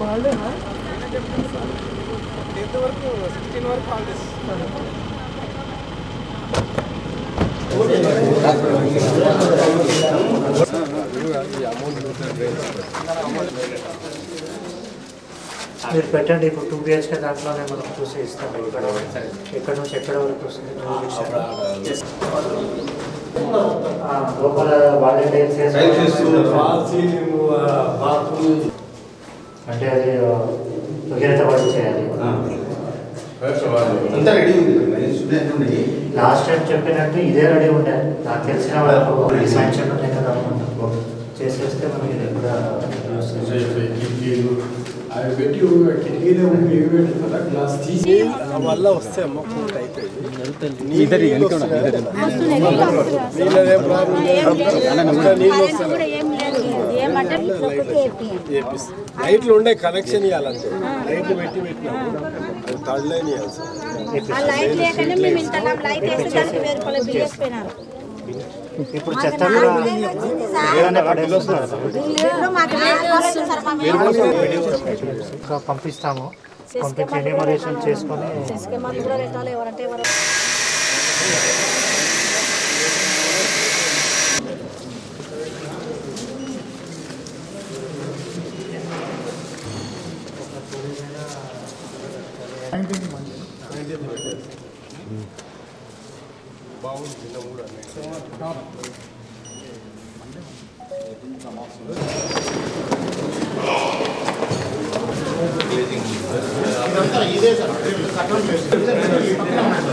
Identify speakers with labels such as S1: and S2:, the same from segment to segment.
S1: హాలిడేనా tenth వరకు sixteen వరకు holidays amount
S2: మీరు పెట్టండి. ఇప్పుడు టూ బిహెచ్కే దాంట్లోనే మనం చూసి ఇస్తాం. ఇక్కడ ఎక్కడ నుంచి ఎక్కడ వరకు వస్తుంది లోపల అంటే అది భగీరథ వాళ్ళు చేయాలి. లాస్ట్ టైం చెప్పినట్టు ఇదే రెడీ ఉండే. నాకు తెలిసిన వాళ్ళకు శాంక్షన్ ఉన్నాయి కదా. చేసేస్తే మనకి ఇది కూడా
S3: అవి పెట్టి కిటికీలో ఉండి పెట్టుకుంటా గ్లాస్ తీసి వల్ల వస్తే అమ్మ పూర్తి అయిపోయింది. నీళ్ళదేం ప్రాబ్లం లైట్లు ఉండే కనెక్షన్ ఇవ్వాలంటే. లైట్లు పెట్టి పెట్టినాము అది థర్డ్ లైన్ ఇవ్వాలి సార్
S4: లైట్ లేకనే మేము ఇంత లైట్ వేసి దానికి
S2: ఇప్పుడు చెత్త కూడా పంపిస్తాము. పంపించి ఎన్యూమరేషన్ చేసుకొని
S3: బాగుంది చిన్న ఊరు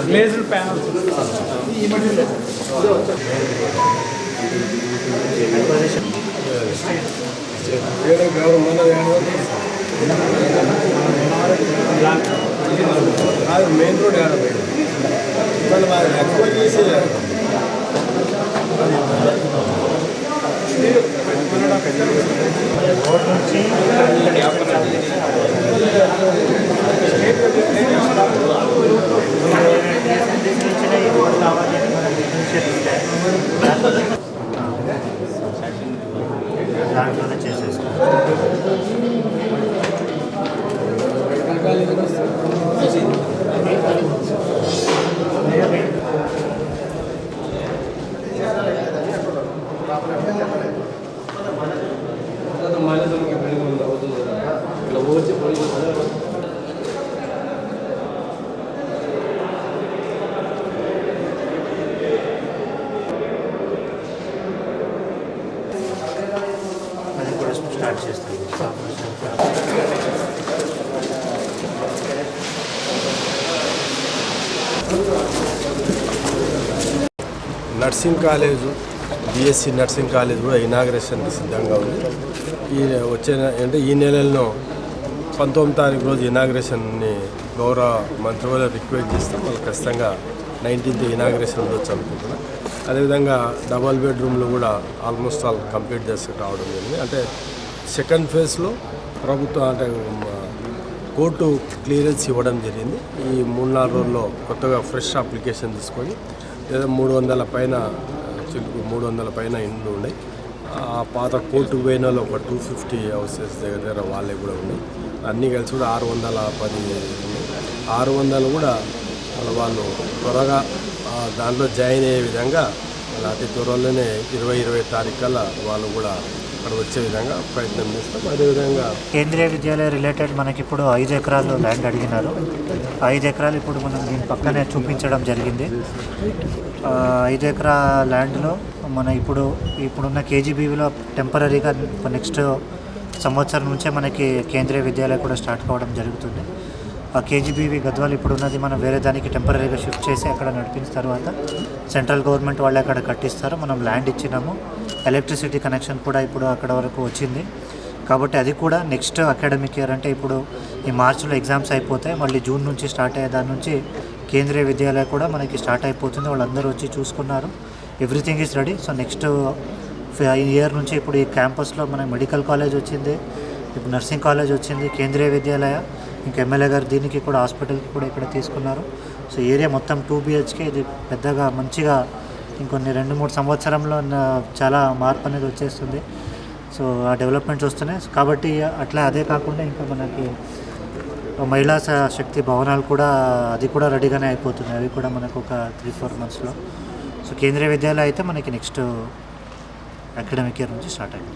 S1: గ్లేజ్డ్ ప్యానల్స్
S3: వేరే గవర్నమెంట్ మెయిన్ రోడ్ ఏడ మాది ఎక్కువ చేసి
S2: రోడ్ నుంచి ఇచ్చిన ఈ రోడ్ కావాలి అని మనం ఇనిషియేట్ ఇస్తే దాంట్లోనే చేసేసుకోవాలి అది కూడా స్టార్ట్ చేస్తాను
S3: nursing college. BSc nursing college కూడా ఇనాగ్రేషన్కి సిద్ధంగా ఉంది. ఈ వచ్చే అంటే ఈ నెలలో పంతొమ్మిది తారీఖు రోజు ఇనాగ్రేషన్ని గౌరవ మంత్రి రిక్వెస్ట్ చేస్తాం వాళ్ళు ఖచ్చితంగా నైన్టీన్త్ ఇనాగ్రేషన్ ఉండొచ్చు అనుకుంటున్నాం అదేవిధంగా డబల్ బెడ్రూమ్లు కూడా ఆల్మోస్ట్ ఆల్ కంప్లీట్ చేసి రావడం జరిగింది. అంటే సెకండ్ ఫేజ్లో ప్రభుత్వం అంటే కోర్టు క్లియరెన్స్ ఇవ్వడం జరిగింది. ఈ మూడు నాలుగు రోజుల్లో కొత్తగా ఫ్రెష్ అప్లికేషన్ తీసుకొని లేదా మూడు వందల పైన చిలుకు మూడు వందల పైన ఇండ్లు ఉన్నాయి. ఆ పాత కోర్టు పోయిన ఒక టూ ఫిఫ్టీ హౌసెస్ దగ్గర దగ్గర వాళ్ళే కూడా ఉన్నాయి. అన్నీ కలిసి కూడా ఆరు వందల పది ఆరు వందలు కూడా వాళ్ళు త్వరగా దాంట్లో జాయిన్ అయ్యే విధంగా అతి త్వరలోనే ఇరవై ఇరవై తారీఖు కల్లా వాళ్ళు కూడా అక్కడ వచ్చే విధంగా ప్రయత్నం చేస్తాం. అదేవిధంగా
S2: కేంద్రీయ విద్యాలయ రిలేటెడ్ మనకి ఇప్పుడు ఐదు ఎకరాలు ల్యాండ్ అడిగినారు. ఐదు ఎకరాలు ఇప్పుడు మనం దీని పక్కనే చూపించడం జరిగింది. ఐదు ఎకరా ల్యాండ్లో మన ఇప్పుడు ఇప్పుడున్న కేజీబీవీలో టెంపరీగా నెక్స్ట్ సంవత్సరం నుంచే మనకి కేంద్రీయ విద్యాలయం కూడా స్టార్ట్ కావడం జరుగుతుంది. కేజీబీవి గద్వాలు ఇప్పుడు ఉన్నది మనం వేరే దానికి టెంపరీగా షిఫ్ట్ చేసి అక్కడ నడిపించిన తర్వాత సెంట్రల్ గవర్నమెంట్ వాళ్ళే అక్కడ కట్టిస్తారు. మనం ల్యాండ్ ఇచ్చినాము. ఎలక్ట్రిసిటీ కనెక్షన్ కూడా ఇప్పుడు అక్కడ వరకు వచ్చింది. కాబట్టి అది కూడా నెక్స్ట్ అకాడమిక్ ఇయర్ అంటే ఇప్పుడు ఈ మార్చిలో ఎగ్జామ్స్ అయిపోతాయి. మళ్ళీ జూన్ నుంచి స్టార్ట్ అయ్యే దాని నుంచి కేంద్రీయ విద్యాలయ కూడా మనకి స్టార్ట్ అయిపోతుంది. వాళ్ళందరూ వచ్చి చూసుకున్నారు. Everything is ready so next year నుంచి ఇప్పుడు ఈ క్యాంపస్లో మనకి మెడికల్ కాలేజ్ వచ్చింది. ఇప్పుడు నర్సింగ్ కాలేజ్ వచ్చింది. కేంద్రీయ విద్యాలయ. ఇంకా ఎమ్మెల్యే గారు దీనికి కూడా హాస్పిటల్కి కూడా ఇక్కడ తీసుకున్నారు. సో ఏరియా మొత్తం టూ బిహెచ్కే ఇది పెద్దగా మంచిగా ఇంకొన్ని రెండు మూడు సంవత్సరంలో చాలా మార్పు అనేది వచ్చేస్తుంది. సో ఆ డెవలప్మెంట్స్ వస్తున్నాయి. కాబట్టి అట్లా అదే కాకుండా ఇంకా మనకి మహిళా శక్తి భవనాలు కూడా అది కూడా రెడీగానే అయిపోతున్నాయి. అవి కూడా మనకు ఒక త్రీ ఫోర్ మంత్స్లో సో కేంద్రీయ విద్యాలయం అయితే మనకి నెక్స్ట్ అకాడమిక్ ఇయర్ నుంచి స్టార్ట్ అయింది